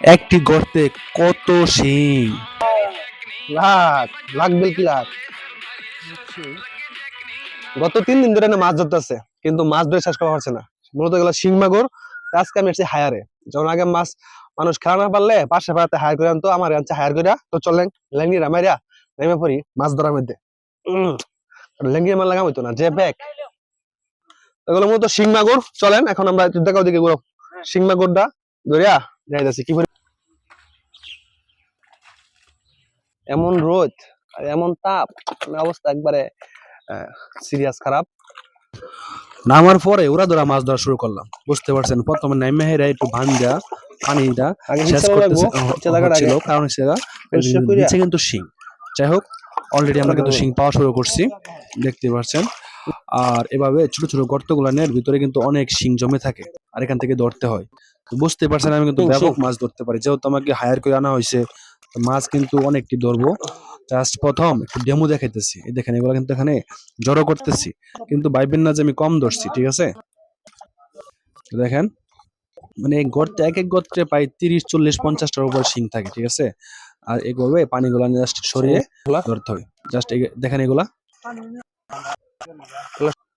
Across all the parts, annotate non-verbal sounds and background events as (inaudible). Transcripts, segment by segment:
একটি গর্তে কত শিং? লাখ লাখ কি লাখ? গত তিন দিন ধরে না মাছ ধরতেছে, কিন্তু মাছ ধরে শেষ করা হচ্ছে না। মূলত গেল শিং মাগুর আজকে আমি এসেছি হায়ারে। যখন আগে মাছ মানুষ খেলা না পারলে পাশে পাড়াতে হায়ার করে আনতো, আমার আনছে হায়ার করে তো চলেন লেঙ্গি রামাইরা নেমে পড়ি মাছ ধরার মধ্যে। লেঙ্গি আমার লাগাম হইতো না, যে ব্যাগ। এগুলো মূলত শিং মাগুর, চলেন, এখন আমরা একটু দেখাও দিকে এগুলো। শিং মাগুরটা ধরিয়া যাইতেছি কি এমন রোদ আর এমন তাপ মানে অবস্থা একবারে সিরিয়াস খারাপ। নামার পরে ওরা ধরা মাছ ধরা শুরু করলাম। বুঝতে পারছেন প্রথমে নাইমে হেরা একটু ভান দেয়া পানিটা শেষ নিচে করতেছে। লাগবো, নিচে লাগার আগে। ছিল কারণ সেটা নিচে কিন্তু শিং। যাই হোক অলরেডি আমরা কিন্তু শিং পাওয়া শুরু করছি। দেখতে পাচ্ছেন আর এভাবে ছোট ছোট গর্তগুলো নের ভিতরে কিন্তু অনেক শিং জমে থাকে আর এখান থেকে ধরতে হয়। তো বুঝতে পারছেন আমি কিন্তু ব্যাপক মাছ ধরতে পারি। যেহেতু আমাকে হায়ার করে আনা হয়েছে মাছ কিন্তু অনেকটি ধরবো। জাস্ট প্রথম একটু ডেমো দেখাইতেছি। এই দেখেন এগুলো কিন্তু এখানে জড়ো করতেছি। কিন্তু ভাইবেন না যে আমি কম ধরছি ঠিক আছে? দেখেন মানে গর্তে এক এক গর্তে প্রায় তিরিশ চল্লিশ পঞ্চাশটার উপর শিং থাকে ঠিক আছে? আর এভাবে পানিগুলো জাস্ট সরিয়ে ধরতে হবে জাস্ট দেখেন এগুলা।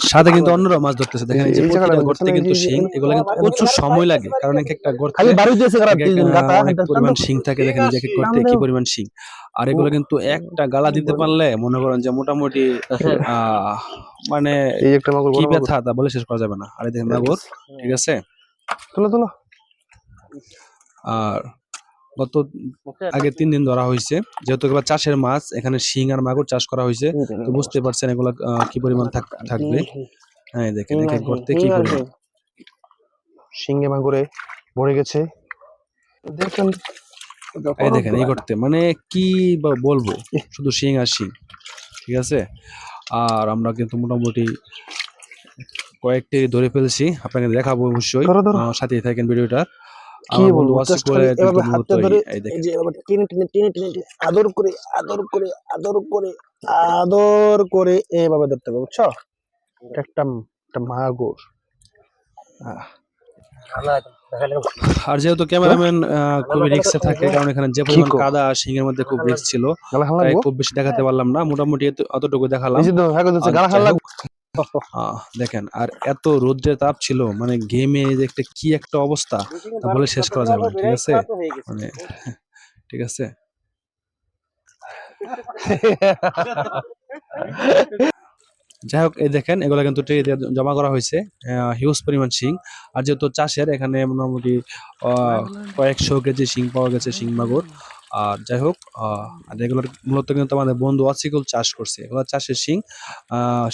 সাথে কিন্তু অন্যরা মাছ ধরতেছে। দেখেন এই যে প্রতিটা গর্তে কিন্তু শিং এগুলো কিন্তু প্রচুর সময় লাগে। কারণ এক একটা গর্তে খালি বাড়ি দিয়েছে গাতা অনেক পরিমাণ শিং থাকে। দেখেন যে এক এক গর্তে কি পরিমাণ শিং। আর এগুলো কিন্তু একটা গালা দিতে পারলে মনে করেন যে মোটামুটি আহ মানে এই একটা মাগুর কি ব্যথা তা বলে শেষ করা যাবে না। আর দেখেন মাগুর ঠিক আছে? তুলো তুলো। আর গত আগে তিন দিন ধরা হয়েছে। যেহেতু এগুলো চাষের মাছ এখানে শিং আর মাগুর চাষ করা হয়েছে। তো বুঝতে পারছেন এগুলা কি পরিমাণ থাক- থাকবে। হ্যাঁ দেখেন এক এক গর্তে কি পরিমাণ। শিঙে মাগুরে ভরে গেছে। দেখেন এই দেখেন এই করতে মানে কি বা বলব শুধু শিং আর শিং ঠিক আছে? আর আমরা কিন্তু মোটামুটি কয়েকটি ধরে ফেলছি আপনাকে দেখাবো অবশ্যই। সাথেই থাকেন ভিডিওটা। কি বলব? এভাবে মূলত হাতে ধরে যে টেনে টেনে টেনে টেনে আদর করে আদর করে আদর করে আদর করে এভাবে ধরতে হবে বুঝছ? একটা একটা মাগুর। আহ, আর যেহেতু ক্যামেরাম্যান খুবই রিক্সে থাকে কারণ এখানে যে পরিমাণ কাদা শিংয়ের মধ্যে খুব রিক্স ছিল তাই খুব বেশি দেখাতে পারলাম না। মোটামুটি অতটুকু দেখালাম। হ্যাঁ দেখেন আর এত রৌদ্রের তাপ ছিল মানে গেমে যে একটা কি একটা অবস্থা তা বলে শেষ করা যাবে ঠিক আছে? মানে ঠিক আছে? (laughs) যাই হোক এই দেখেন, এগুলো কিন্তু জমা করা হয়েছে। হিউজ পরিমাণ শিং। আর যেহেতু চাষের, এখানে মোটামুটি কয়েকশো কেজি শিং পাওয়া গেছে, শিং মাগুর। আর যাই হোক আর এগুলোর মূলত কিন্তু আমাদের বন্ধু অসিকুল চাষ করছে। এগুলো চাষের শিং।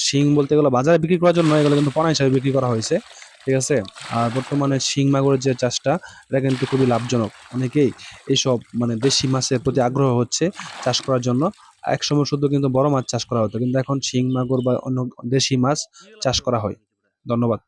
শিং বলতে এগুলো বাজারে বিক্রি করার জন্য এগুলো কিন্তু পণা হিসাবে বিক্রি করা হয়েছে। ঠিক আছে? আর বর্তমানে শিং মাগুরের যে চাষটা, এটা কিন্তু খুবই লাভজনক। অনেকেই এইসব মানে দেশি মাছের প্রতি আগ্রহ হচ্ছে চাষ করার জন্য। একসময় শুধু কিন্তু বড় মাছ চাষ করা হতো, কিন্তু এখন শিং, মাগুর বা অন্য দেশি মাছ চাষ করা হয়। ধন্যবাদ।